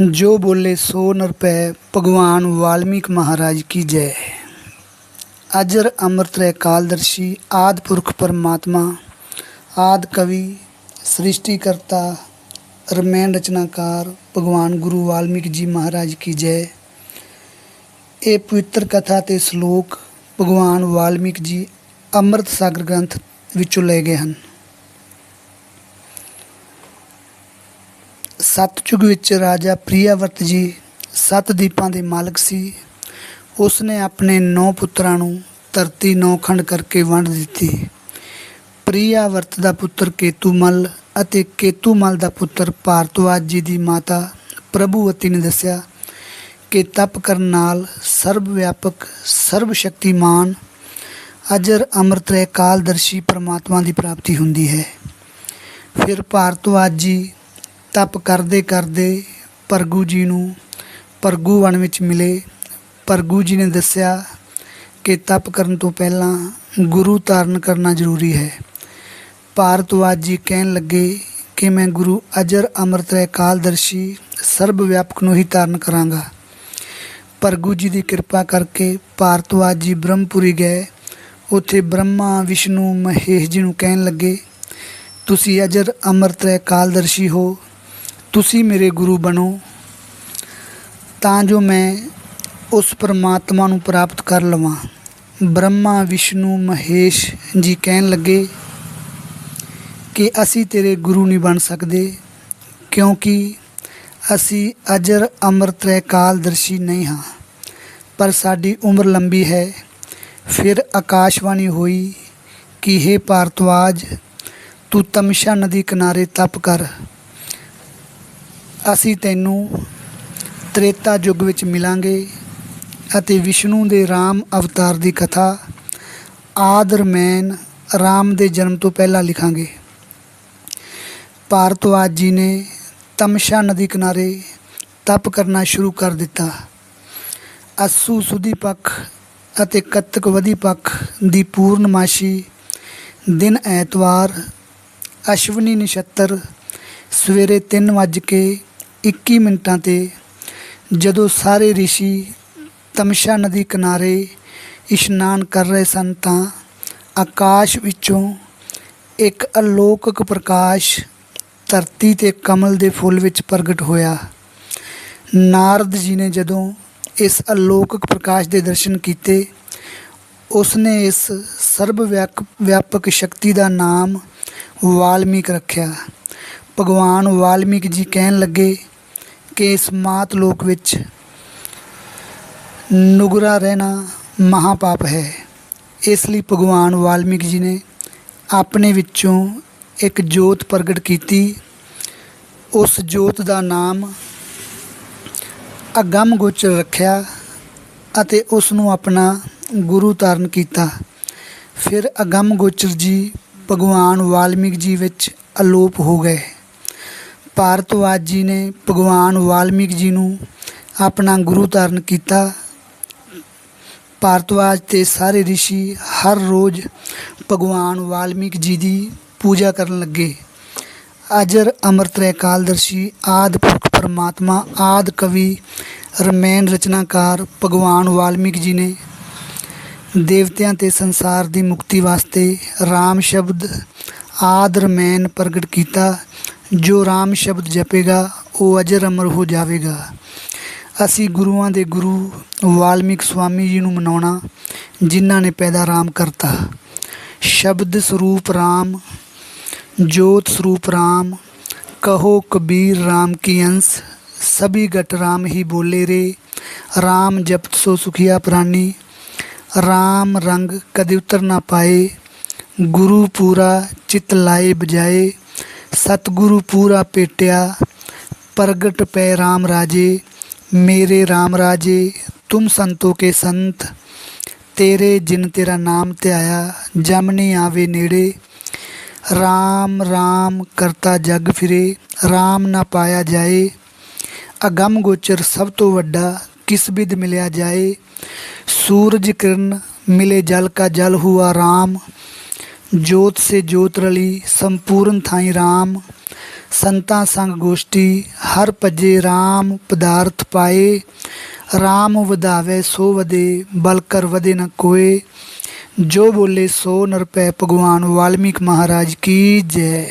ਜੋ ਬੋਲੇ ਸੋ ਨਰ ਪੈ, ਭਗਵਾਨ ਵਾਲਮੀਕ ਮਹਾਰਾਜ ਕੀ ਜੈ। ਅਜਰ ਅੰਮ੍ਰਿਤ ਰਹਿ ਕਾਲਦਰਸ਼ੀ, ਆਦ ਪੁਰਖ ਪਰਮਾਤਮਾ, ਆਦ ਕਵੀ, ਸ੍ਰਿਸ਼ਟੀ ਕਰਤਾ ਰਮੈਨ ਰਚਨਾਕਾਰ, ਭਗਵਾਨ ਗੁਰੂ ਵਾਲਮੀਕ ਜੀ ਮਹਾਰਾਜ ਕੀ ਜੈ। ਇਹ ਪਵਿੱਤਰ ਕਥਾ ਤੇ ਸ਼ਲੋਕ ਭਗਵਾਨ ਵਾਲਮੀਕ ਜੀ ਅੰਮ੍ਰਿਤ ਸਾਗਰ ਗ੍ਰੰਥ ਵਿੱਚੋਂ ਲਏ ਗਏ ਹਨ। ਸਤਯੁਗ ਵਿੱਚ ਰਾਜਾ ਪ੍ਰਿਆਵਰਤ ਜੀ ਸੱਤ ਦੀਪਾਂ ਦੇ ਮਾਲਕ ਸੀ। ਉਸ ਨੇ ਆਪਣੇ ਨੌ ਪੁੱਤਰਾਂ ਨੂੰ ਧਰਤੀ ਨੌ ਖੰਡ ਕਰਕੇ ਵੰਡ ਦਿੱਤੀ। ਪ੍ਰਿਆਵਰਤ ਦਾ ਪੁੱਤਰ ਕੇਤੂਮਲ ਅਤੇ ਕੇਤੂਮਲ ਦਾ ਪੁੱਤਰ ਭਾਰਤਵਾਜ ਜੀ ਦੀ ਮਾਤਾ ਪ੍ਰਭੂਵਤੀ ਨੇ ਦੱਸਿਆ ਕਿ ਤਪ ਕਰਨ ਨਾਲ ਸਰਬ ਵਿਆਪਕ ਸਰਬ ਸ਼ਕਤੀਮਾਨ ਅਜਰ ਅੰਮ੍ਰਿਤ ਕਾਲਦਰਸ਼ੀ ਪਰਮਾਤਮਾ ਦੀ ਪ੍ਰਾਪਤੀ ਹੁੰਦੀ ਹੈ। ਫਿਰ ਭਾਰਤਵਾਜ ਜੀ ਤਪ ਕਰਦੇ ਕਰਦੇ ਪਰਗੂ ਜੀ ਨੂੰ ਪਰਗੂ ਵਣ ਵਿੱਚ ਮਿਲੇ। ਪਰਗੂ ਜੀ ਨੇ ਦੱਸਿਆ ਕਿ ਤਪ ਕਰਨ ਤੋਂ ਪਹਿਲਾਂ ਗੁਰੂ ਧਾਰਨ ਕਰਨਾ ਜ਼ਰੂਰੀ ਹੈ। ਭਾਰਤਵਾਜ ਜੀ ਕਹਿਣ ਲੱਗੇ ਕਿ ਮੈਂ ਗੁਰੂ ਅਜਰ ਅੰਮ੍ਰਿਤ ਰਹਿ ਕਾਲਦਰਸ਼ੀ ਸਰਬ ਵਿਆਪਕ ਨੂੰ ਹੀ ਧਾਰਨ ਕਰਾਂਗਾ। ਪਰਗੂ ਜੀ ਦੀ ਕਿਰਪਾ ਕਰਕੇ ਭਾਰਤਵਾਜ ਜੀ ਬ੍ਰਹਮਪੁਰੀ ਗਏ। ਉੱਥੇ ਬ੍ਰਹਮਾ, ਵਿਸ਼ਨੂੰ, ਮਹੇਸ਼ ਜੀ ਨੂੰ ਕਹਿਣ ਲੱਗੇ, ਤੁਸੀਂ ਅਜਰ ਅੰਮ੍ਰਿਤ ਰਹਿ ਕਾਲਦਰਸ਼ੀ ਹੋ ਤੁਸੀਂ ਮੇਰੇ ਗੁਰੂ ਬਣੋ, ਤਾਂ ਜੋ ਮੈਂ ਉਸ ਪਰਮਾਤਮਾ ਨੂੰ ਪ੍ਰਾਪਤ ਕਰ ਲਵਾਂ। ਬ੍ਰਹਮਾ, ਵਿਸ਼ਨੂੰ, ਮਹੇਸ਼ ਜੀ ਕਹਿਣ ਲੱਗੇ ਕਿ ਅਸੀਂ ਤੇਰੇ ਗੁਰੂ ਨਹੀਂ ਬਣ ਸਕਦੇ, ਕਿਉਂਕਿ ਅਸੀਂ ਅਜਰ ਅੰਮ੍ਰਿਤ ਰਹਿ ਕਾਲਦਰਸ਼ੀ ਨਹੀਂ ਹਾਂ। ਪਰ ਸਾਡੀ ਉਮਰ ਲੰਬੀ ਹੈ। ਫਿਰ ਆਕਾਸ਼ਵਾਣੀ ਹੋਈ ਕਿ हे ਭਾਰਤਵਾਜ, ਤੂੰ ਤਮਸ਼ਾ ਨਦੀ ਕਿਨਾਰੇ ਤਪ ਕਰ। ਅਸੀਂ ਤੈਨੂੰ ਤ੍ਰੇਤਾ ਯੁੱਗ ਵਿੱਚ ਮਿਲਾਂਗੇ ਅਤੇ ਵਿਸ਼ਨੂੰ ਦੇ ਰਾਮ ਅਵਤਾਰ ਦੀ ਕਥਾ ਆਦਰਮੈਨ ਰਾਮ ਦੇ ਜਨਮ ਤੋਂ ਪਹਿਲਾਂ ਲਿਖਾਂਗੇ। ਭਾਰਤਵਾਜ ਜੀ ਨੇ ਤਮਸ਼ਾ ਨਦੀ ਕਿਨਾਰੇ ਤਪ ਕਰਨਾ ਸ਼ੁਰੂ ਕਰ ਦਿੱਤਾ। ਅਸੂ ਸੁਦੀ ਪੱਖ ਅਤੇ ਕੱਤਕ ਵਦੀ ਪੱਖ ਦੀ ਪੂਰਨਮਾਸ਼ੀ ਦਿਨ ਐਤਵਾਰ ਅਸ਼ਵਨੀ ਨਛੱਤਰ ਸਵੇਰੇ 3 ਵੱਜ ਕੇ 21 ਮਿੰਟਾਂ ਤੇ ਜਦੋਂ ਸਾਰੇ ઋષਿ ਤਮਸ਼ਾ ਨਦੀ ਕਿਨਾਰੇ ਇਸ਼ਨਾਨ ਕਰ ਰਹੇ ਸਨ ਤਾਂ ਆਕਾਸ਼ ਵਿੱਚੋਂ ਇੱਕ ਅਲੌਕਿਕ ਪ੍ਰਕਾਸ਼ ਧਰਤੀ ਤੇ ਕਮਲ ਦੇ ਫੁੱਲ ਵਿੱਚ ਪ੍ਰਗਟ ਹੋਇਆ। ਨਾਰਦ ਜੀ ਨੇ ਜਦੋਂ ਇਸ ਅਲੌਕਿਕ ਪ੍ਰਕਾਸ਼ ਦੇ ਦਰਸ਼ਨ ਕੀਤੇ ਉਸ ਨੇ ਇਸ ਸਰਬ ਵਿਆਕ- ਵਿਆਪਕ ਸ਼ਕਤੀ ਦਾ ਨਾਮ ਵਾਲਮੀਕ ਰੱਖਿਆ। ਭਗਵਾਨ ਵਾਲਮੀਕ ਜੀ ਕਹਿਣ ਲੱਗੇ ਕਿ ਇਸ ਮਾਤ ਲੋਕ ਵਿੱਚ ਨੁਗਰਾ ਰਹਿਣਾ ਮਹਾਪਾਪ ਹੈ। ਇਸ ਲਈ ਭਗਵਾਨ ਵਾਲਮੀਕ ਜੀ ਨੇ ਆਪਣੇ ਵਿੱਚੋਂ ਇੱਕ ਜੋਤ ਪ੍ਰਗਟ ਕੀਤੀ। ਉਸ ਜੋਤ ਦਾ ਨਾਮ ਅਗੰਮ ਗੋਚਰ ਰੱਖਿਆ ਅਤੇ ਉਸ ਨੂੰ ਆਪਣਾ ਗੁਰੂ ਧਾਰਨ ਕੀਤਾ। ਫਿਰ ਅਗੰਮ ਗੋਚਰ ਜੀ ਭਗਵਾਨ ਵਾਲਮੀਕ ਜੀ ਵਿੱਚ ਅਲੋਪ ਹੋ ਗਏ। ਭਾਰਤਵਾਜ ਜੀ ਨੇ ਭਗਵਾਨ ਵਾਲਮੀਕ ਜੀ ਨੂੰ ਆਪਣਾ ਗੁਰੂ ਧਾਰਨ ਕੀਤਾ। ਭਾਰਤਵਾਜ ਤੇ ਸਾਰੇ ઋષਿ ਹਰ ਰੋਜ਼ ਭਗਵਾਨ ਵਾਲਮੀਕ ਜੀ ਦੀ ਪੂਜਾ ਕਰਨ ਲੱਗੇ। ਅਜਰ ਅੰਮ੍ਰਿਤ ਰਹਿ ਕਾਲਦਰਸ਼ੀ, ਆਦ ਪੁਰਖ ਪਰਮਾਤਮਾ, ਆਦ ਕਵੀ ਰਮੈਨ ਰਚਨਾਕਾਰ ਭਗਵਾਨ ਵਾਲਮੀਕ ਜੀ ਨੇ ਦੇਵਤਿਆਂ ਤੇ ਸੰਸਾਰ ਦੀ ਮੁਕਤੀ ਵਾਸਤੇ RAM ਸ਼ਬਦ, ਆਦ ਰਮੈਨ ਪ੍ਰਗਟ ਕੀਤਾ। ਜੋ ਰਾਮ ਸ਼ਬਦ ਜਪੇਗਾ, ਉਹ ਅਜਰ ਅਮਰ ਹੋ ਜਾਵੇਗਾ। ਅਸੀਂ ਗੁਰੂਆਂ ਦੇ ਗੁਰੂ ਵਾਲਮੀਕ ਸਵਾਮੀ ਜੀ ਨੂੰ ਮਨਾਉਣਾ, ਜਿਨ੍ਹਾਂ ਨੇ ਪੈਦਾ ਰਾਮ ਕਰਤਾ। ਸ਼ਬਦ ਸਰੂਪ ਰਾਮ, ਜੋਤ ਸਰੂਪ ਰਾਮ, ਕਹੋ ਕਬੀਰ ਰਾਮ ਕੀ ਅੰਸ, ਸਭੀ ਗਟ ਰਾਮ ਹੀ ਬੋਲੇ ਰੇ। ਰਾਮ ਜਪਤ ਸੋ ਸੁਖੀਆ ਪ੍ਰਾਨੀ, ਰਾਮ ਰੰਗ ਕਦੇ ਉਤਰ ਨਾ ਪਾਏ। ਗੁਰੂ ਪੂਰਾ ਚਿਤ ਲਾਏ ਬਜਾਏ। ਸਤਿਗੁਰੂ ਪੂਰਾ ਪੇਟਿਆ ਪ੍ਰਗਟ ਪੈ RAM ਰਾਜੇ ਮੇਰੇ RAM ਰਾਜੇ ਤੁਮ ਸੰਤੋ ਕੇ ਸੰਤ ਤੇਰੇ ਜਿਨ ਤੇਰਾ ਨਾਮ ਧਿਆਇਆ ਜਮ ਨਹੀਂ ਆਵੇ ਨੇੜੇ RAM RAM ਕਰਤਾ ਜਗ ਫਿਰੇ RAM ਨਾ ਪਾਇਆ ਜਾਏ ਅਗੰਮ ਗੋਚਰ ਸਭ ਤੋਂ ਵੱਡਾ ਕਿਸ ਬਿਦ ਮਿਲਿਆ ਜਾਏ ਸੂਰਜ ਕਿਰਨ ਮਿਲੇ ਜਲ ਕਾ ਜਲ ਹੁਆ RAM ਜੋਤ ਸੇ ਜੋਤ ਰਲੀ, ਸੰਪੂਰਨ ਥਾਈ ਰਾਮ। ਸੰਤਾ ਸੰਗ ਗੋਸ਼ਟੀ, ਹਰ ਭਜੇ ਰਾਮ ਪਦਾਰਥ ਪਾਏ। ਰਾਮ ਵਧਾਵੇ ਸੋ ਵਦੇ ਬਲ ਕਰ ਵਦੇ ਨ ਕੋਏ। ਜੋ ਬੋਲੇ ਸੋ ਨਰਪੈ, ਭਗਵਾਨ ਵਾਲਮੀਕ ਮਹਾਰਾਜ ਕੀ ਜੈ।